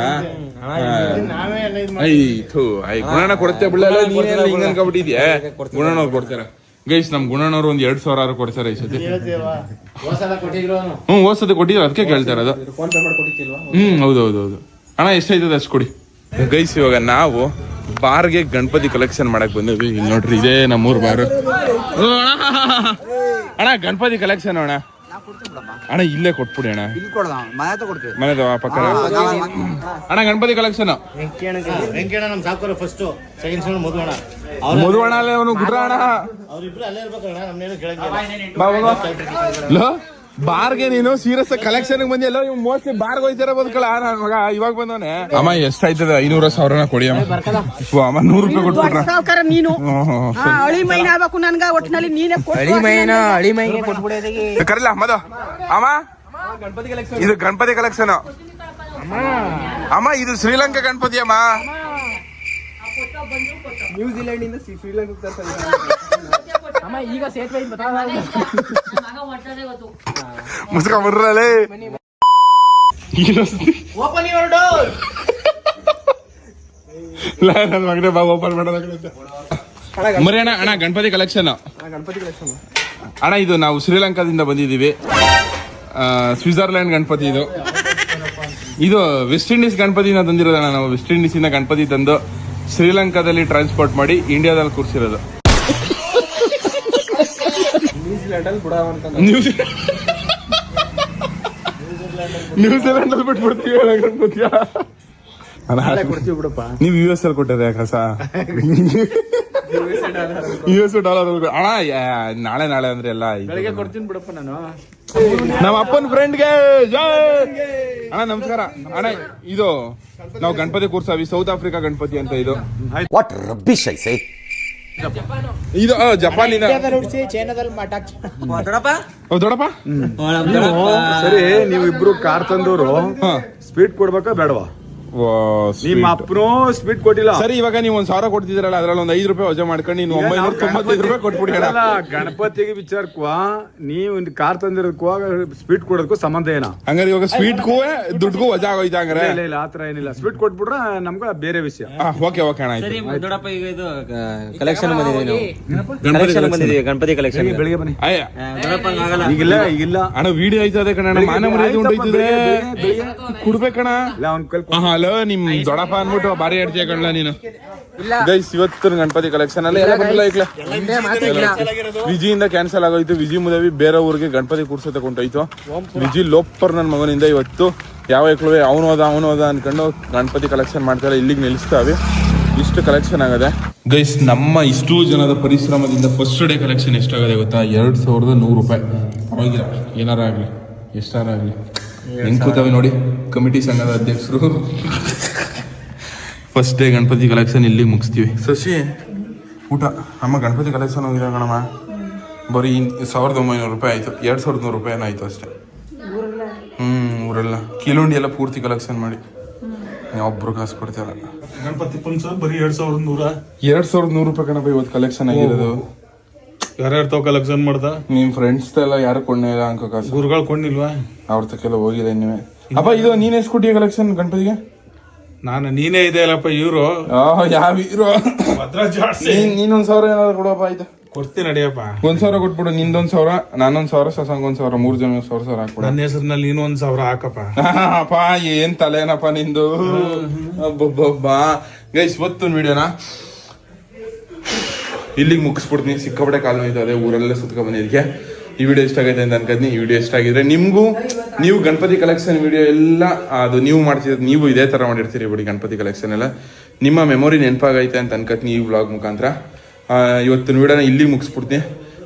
ಐತು ಥೂ ಐ ಗುಣಣ ಕೊಡುತ್ತೆ ಬಿಡಲ್ಲ ನೀನೇನು ಹಿಂಗ್ ಅನ್ಕೊಬಿಟ್ಟಿದ್ಯಾ? ಗುಣಣ ಅವ್ರು ಕೊಡ್ತಾರೆ. ಗೈಸ್ ನಮ್ ಗುಣನವ್ರು ಒಂದ್ ಎರಡ್ ಸಾವಿರ ಆದ್ರೂ ಕೊಡ್ತಾರೆ ಈ ಸತಿ. ಹ್ಮ್ ಹೋದ್ ಸತಿ ಕೊಟ್ಟಿದ್ರು ಅದಕ್ಕೆ ಕೇಳ್ತಾರೆ ಅದು ಹ್ಮ್ ಹೌದು ಹೌದು ಹೌದು ಅಣ್ಣ ಎಷ್ಟಾಯ್ತದೆ ಅಷ್ಟು ಕೊಡಿ. ಗೈಸ್ ಇವಾಗ ನಾವು ಬಾರ್ಗೆ ಗಣಪತಿ ಕಲೆಕ್ಷನ್ ಮಾಡಕ್ ಬಂದಿದ್ವಿ. ಇಲ್ಲಿ ನೋಡ್ರಿ ಇದೇ ನಮ್ಮೂರ್ ಬಾರ್. ಅಣ್ಣ ಗಣಪತಿ ಕಲೆಕ್ಷನ್ ಅಣ್ಣ. ಅಣ್ಣ ಇಲ್ಲೇ ಕೊಟ್ಬಿಡಿ ಅಣ್ಣ. ಮನೆದ ಪಕ್ಕ ಅಣ್ಣ. ಗಣಪತಿ ಕಲೆಕ್ಷನ್ ಮದುವಣ ಮಧುವಣ್ಣ ಅಲ್ಲೇ ಅವನು ಗುಡ್ರ ಅಣ್ಣ. ಬಾರ್ಗೆ ನೀನು ಸೀರಿಯಸ್ ಕಲೆಕ್ಷನ್ ಬಂದಿ ಎಲ್ಲ ಇವ್ ಮೋಸ್ಟ್ಲಿ ಬಾರ್ಗೆ ಹೋಯ್ತಾರ ಬದುಕಲ್ಲ ನಾನು ಮಗ ಇವಾಗ ಬಂದವನೆ. ಅಮ್ಮ ಎಷ್ಟಾಯ್ತದ? ಐನೂರ ಸಾವಿರನ ಕೊಡಿ ಅಮ್ಮ. ಓ, ಅಮ್ಮ ನೂರು ರೂಪಾಯಿ ಕೊಟ್ಬಿಟ್ರ. ಸಾವ್ಕಾರ ನೀನು. ಅಳಿ ಮೈನ ಆಗ್ಬೇಕು ನನ್ಗ ಒಟ್ಟಿನಲ್ಲಿ ನೀನೇ ಅಳಿ ಮೈನ ಅಳಿ ಮೈನ ಕೊಟ್ಬಿಡೋದಿಗೆ ಕರಿಲ್ಲ ಮದ ಅಮ್ಮ ಇದು ಗಣಪತಿ ಕಲೆಕ್ಷನ್ ಅಮ್ಮ ಇದು ಶ್ರೀಲಂಕಾ ಗಣಪತಿ ಅಮ್ಮ. ಅಮ್ಮ ಈಗ ಸೇತುವೆ ಮುಸ್ಕ ಬರ್ರಲೇ ನನ್ನ ಮಗನೇ ಬಾ ಓಪನ್ ಯುವರ್ ಮರಿ ಅಣ್ಣ ಅಣ್ಣ ಗಣಪತಿ ಕಲೆಕ್ಷನ್ ಅಣ್ಣ ಇದು ನಾವು ಶ್ರೀಲಂಕಾದಿಂದ ಬಂದಿದ್ದೀವಿ. ಆ, ಸ್ವಿಟ್ಜರ್ಲ್ಯಾಂಡ್ ಗಣಪತಿ ಇದು. ಇದು ವೆಸ್ಟ್ ಇಂಡೀಸ್ ಗಣಪತಿನ ತಂದಿರೋದಣ್ಣ ನಾವು. ವೆಸ್ಟ್ ಇಂಡೀಸ್ ಇಂದ ಗಣಪತಿ ತಂದು ಶ್ರೀಲಂಕಾದಲ್ಲಿ ಟ್ರಾನ್ಸ್ಪೋರ್ಟ್ ಮಾಡಿ ಇಂಡಿಯಾದಲ್ಲಿ ಕೂರಿಸಿರೋದು. ನ್ಯೂಜಿಲೆಂಡ್ ಅಲ್ಲಿ ಬಿಟ್ಬಿಡ್ತೀವಿ ಅಣ್ಣ ಗಣಪತಿಯ ನೀವು ಯು ಎಸ್ ಅಲ್ಲಿ ಕೊಟ್ಟಿದ್ರೆ ಕಸ ಯು ಎಸ್ ಡಾಲರ್ ಅಣ್ಣ ಯಾ- ನಾಳೆ ನಾಳೆ ಅಂದ್ರೆ ಎಲ್ಲ ಇದು. ಕೊಡ್ತೀನಿ ಬಿಡಪ್ಪ ನಾನು. ನಮ್ಮ ಅಪ್ಪನ ಫ್ರೆಂಡ್ಗೆ ಅಣ್ಣ ನಮಸ್ಕಾರ. ಅಣ್ಣ ಇದು ನಾವು ಗಣಪತಿ ಕೂರ್ಸಾವಿ ಸೌತ್ ಆಫ್ರಿಕಾ ಗಣಪತಿ ಅಂತ ಇದು. What rubbish I say. ಇದು ಜಪಾನಿನ ಓ, ದೊಡ್ಡಪ್ಪ? ಸರಿ ನೀವು ಇಬ್ರು ಕಾರ್ ತಂದವರು ಸ್ಪೀಡ್ ಕೊಡ್ಬೇಕಾ ಬೇಡವಾ? ನಿಮ್ಮ. ಅಪ್ಪನೂ ಸ್ಪೀಡ್ ಕೊಟ್ಟಿಲ್ಲ. ಸರಿ ಇವಾಗ ನೀವು ಒಂದ್ ಸಾವಿರ ಕೊಡ್ತಿದ್ರಲ್ಲ ಅದ್ರಲ್ಲಿ ಒಂದ್ ಐದು ರೂಪಾಯಿ ವಜಾ ಮಾಡ್ಕೊಂಡು ನೀನು ಒಂಬೈನೂರ ತೊಂಬತ್ತೈದು ರೂಪಾಯಿ ಕೊಟ್ಬಿಡಿ ಅಣ್ಣ. ಅಲ್ಲ, ಗಣಪತಿಗೆ ವಿಚಾರಕ್ಕೂ ನೀವು ಕಾರ್ ತಂದಿರೋದಕ್ಕೂ ಸ್ಪೀಡ್ ಕೊಡೋದಕ್ಕೂ ಸಂಬಂಧ ಏನ? ಹಂಗಾರೆ ಇವಾಗ ಸ್ವೀಟ್ಗೂ ದುಡ್ಗೂ ವಜಾ ಆಗೋಯ್ತು ಹಂಗಾರೆ? ಇಲ್ಲ ಇಲ್ಲ ಆತರ ಏನಿಲ್ಲ. ಸ್ವೀಟ್ ಕೊಟ್ಬಿಟ್ರೆ ನಮ್ಗೆ ಬೇರೆ ವಿಷಯ. ಓಕೆ ಓಕೆ ಅಣ್ಣ ಆಯ್ತು. ದೊಡ್ಡಪ್ಪ ಈಗ ಇದು ಕಲೆಕ್ಷನ್ ಬಂದಿದೆ ನಾವು ಗಣಪತಿ ಕಲೆಕ್ಷನ್ ಬಂದಿದೆ ಗಣಪತಿ ಕಲೆಕ್ಷನ್ ಬೆಳಿಗ್ಗೆ ಬನ್ನಿ. ಅಯ್ಯ. ದೊಡ್ಡಪ್ಪ ಆಗಲ್ಲ ಈಗಿಲ್ಲ ಈಗಿಲ್ಲ. ಅಣ್ಣ ವಿಡಿಯೋ ಆಯ್ತದೆ ಕಣ ಮಾನ ಮರ್ಯಾದೆ ಉಂಟೈತಿದ್ರೆ ಕುಡ್ಬೇಕಣ್ಣ. ಇಲ್ಲ ಅವ್ನ ಕೈಲಿ ಹಾ ಹಲೋ ನಿಮ್ ದೊಡಪ್ಪ ಅನ್ಬಿಟ್ಟು ಬಾರಿ ಹೇಳ್ತೀಯ ಕಣ್ಣ ನೀನು. ಗೈಸ್ ಇವತ್ತು ಗಣಪತಿ ಕಲೆಕ್ಷನ್ ಅಲ್ಲಿ ಎಲ್ಲ ಬಂದಿಲ್ಲ ಈಗ್ಲೇ. ವಿಜಿಯಿಂದ ಕ್ಯಾನ್ಸಲ್ ಆಗೋಯ್ತು. ವಿಜಿ ಮುದವಿ ಬೇರೆ ಊರಿಗೆ ಗಣಪತಿ ಕೂರ್ಸೋತೆ ತಗೊಂಡೋಯ್ತು ವಿಜಿ ಲೋಪರ್ ನನ್ನ ಮಗನಿಂದ ಇವತ್ತು. ಯಾವ ಎಕ್ಳುವೆ ಅವನು ಹೋದ ಅವನು ಹೋದ ಅನ್ಕೊಂಡು ಗಣಪತಿ ಕಲೆಕ್ಷನ್ ಮಾಡ್ತಾರೆ. ಇಲ್ಲಿಗೆ ನಿಲ್ಲಿಸ್ತಾವೆ. ಇಷ್ಟು ಕಲೆಕ್ಷನ್ ಆಗದೆ. ಗೈಸ್ ನಮ್ಮ ಇಷ್ಟು ಜನದ ಪರಿಶ್ರಮದಿಂದ ಫಸ್ಟ್ ಡೇ ಕಲೆಕ್ಷನ್ ಎಷ್ಟಾಗದೆ ಗೊತ್ತಾ? ಎರಡ್ ಸಾವಿರದ ನೂರು ರೂಪಾಯಿ. ಪರವಾಗಿಲ್ಲ. ಏನಾರ ಆಗಲಿ ಎಷ್ಟಾರ ಆಗ್ಲಿ. ಹೆಂಗ್ ಕೂತಾವೆ ನೋಡಿ ಕಮಿಟಿ ಸಂಘದ ಅಧ್ಯಕ್ಷರು. ಫಸ್ಟ್ ಡೇ ಗಣಪತಿ ಕಲೆಕ್ಷನ್ ಇಲ್ಲಿ ಮುಗಿಸ್ತೀವಿ. ಶಶಿ ಊಟ. ಅಮ್ಮ ಗಣಪತಿ ಕಲೆಕ್ಷನ್ ಹೋಗಿದೆ ಕಣಮ್ಮ. ಬರೀ ಸಾವಿರದ ಒಂಬೈನೂರು ರೂಪಾಯಿ ಆಯಿತು. ಎರಡು ಸಾವಿರದ ನೂರು ರೂಪಾಯಿ ಆಯಿತು ಅಷ್ಟೇ. ಹ್ಞೂ ಊರೆಲ್ಲ. ಕಿಲೋಂಡಿ ಎಲ್ಲ ಪೂರ್ತಿ ಕಲೆಕ್ಷನ್ ಮಾಡಿ. ಒಬ್ರು ಕಾಸು ಕೊಡ್ತಾರ ಗಣಪತಿ ಪಂಚ ಬರೀ ಎರಡು ಸಾವಿರದ ನೂರ ಎರಡು ಸಾವಿರದ ನೂರು ರೂಪಾಯಿ ಕಣಪ್ಪ ಇವತ್ತು ಕಲೆಕ್ಷನ್ ಆಗಿರೋದು. ಯಾರ್ಯಾರು ತಾವ್ ಕಲೆಕ್ಷನ್ ಮಾಡ್ದ? ನಿಮ್ ಫ್ರೆಂಡ್ಸ್ ಎಲ್ಲ ಯಾರು ಕೊಂಡೇ ಇಲ್ಲ ಅನ್ಕೋ ಕಾಸು? ಗುರುಗಳು ಕೊಂಡಿಲ್ವಾ ಅವ್ರ ತಕ್ಕೆಲ್ಲ ಹೋಗಿದೆ ನೀವೇ ಅಪ್ಪ ಇದು ನೀನೇ ಸ್ಕೂಟಿಯ ಕಲೆಕ್ಷನ್ ಗಣಪತಿಗೆ? ನಾನು ನೀನೇ ಇದೆ ಅಲ್ಲಪ್ಪ ಇವ್ರು. ಆ, ಯಾವ ಇರೋ ನೀನೊಂದ್ ಸಾವಿರ ಏನಾದ್ರು ಕೊಡಪ್ಪ ಇದು ಕೊಡ್ತೀನಿ ನಡಿಯಪ್ಪ. ಒಂದ್ ಸಾವಿರ ಕೊಟ್ಬಿಡು ನಿಂದೊಂದ್ ಸಾವಿರ ನಾನೊಂದ್ ಸಾವಿರ ಸಸಂಗ್ ಒಂದ್ ಸಾವಿರ ಮೂರ್ ಜನ ಸಾವಿರ ಸಾವಿರ ಹಾಕ್ಬಿಡ. ನನ್ನ ಹೆಸರಿನಲ್ಲಿ ನೀನು ಒಂದ್ ಸಾವಿರ ಹಾಕಪ್ಪ. ಅಪ್ಪ ಏನ್ ತಲೆನಪ್ಪ ನಿಂದು? ಅಬ್ಬಬ್ಬಬ್ಬಾ. ಗೈಸ್ ಇವತ್ತೊಂದು ವಿಡಿಯೋನ ಇಲ್ಲಿಗೆ ಮುಗಿಸ್ಬಿಡ್ತೀನಿ ಸಿಕ್ಕಾಪಟ್ಟೆ ಕಾಲು ನೋಯ್ತದೆ ಊರಲ್ಲೇ ಸುತ್ಕೊಂಡ್ಬನ್ನಿ ಇದಕ್ಕೆ ಈ ವಿಡಿಯೋ ಇಷ್ಟ ಆಗೈತೆ ಅಂತ ಅನ್ಕೋತೀನಿ. ಈ ವಿಡಿಯೋ ಇಷ್ಟ ಆಗಿದ್ರೆ ನಿಮಗೂ, ನೀವು ಗಣಪತಿ ಕಲೆಕ್ಷನ್ ವಿಡಿಯೋ ಎಲ್ಲ, ಅದು ನೀವು ಮಾಡ್ತಿದ್ರೆ ನೀವು ಇದೇ ಥರ ಮಾಡಿರ್ತೀರಿ ಬಿಡಿ ಗಣಪತಿ ಕಲೆಕ್ಷನ್ ಎಲ್ಲ. ನಿಮ್ಮ ಮೆಮೊರಿ ನೆನಪಾಗೈತೆ ಅಂತ ಅನ್ಕೋತೀನಿ ಈ ವ್ಲಾಗ್ ಮುಖಾಂತರ. ಇವತ್ತಿನ ವಿಡಿಯೋನ ಇಲ್ಲಿಗೆ ಮುಗಿಸ್ಬಿಡ್ತೀನಿ.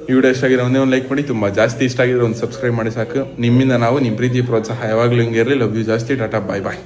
ಈ ವಿಡಿಯೋ ಇಷ್ಟ ಆಗಿರೋ ಒಂದೇ ಒಂದು ಲೈಕ್ ಮಾಡಿ. ತುಂಬ ಜಾಸ್ತಿ ಇಷ್ಟ ಆಗಿದ್ರೆ ಒಂದು ಸಬ್ಸ್ಕ್ರೈಬ್ ಮಾಡಿ ಸಾಕು. ನಿಮ್ಮಿಂದ ನಾವು ನಿಮ್ಮ ಪ್ರೀತಿ, ಪ್ರೋತ್ಸಾಹ ಯಾವಾಗಲೂ ಹಿಂಗೆ ಇರಲಿ. ಲವ್ ಯು ಜಾಸ್ತಿ, ಟಾಟಾ ಬಾಯ್ ಬಾಯ್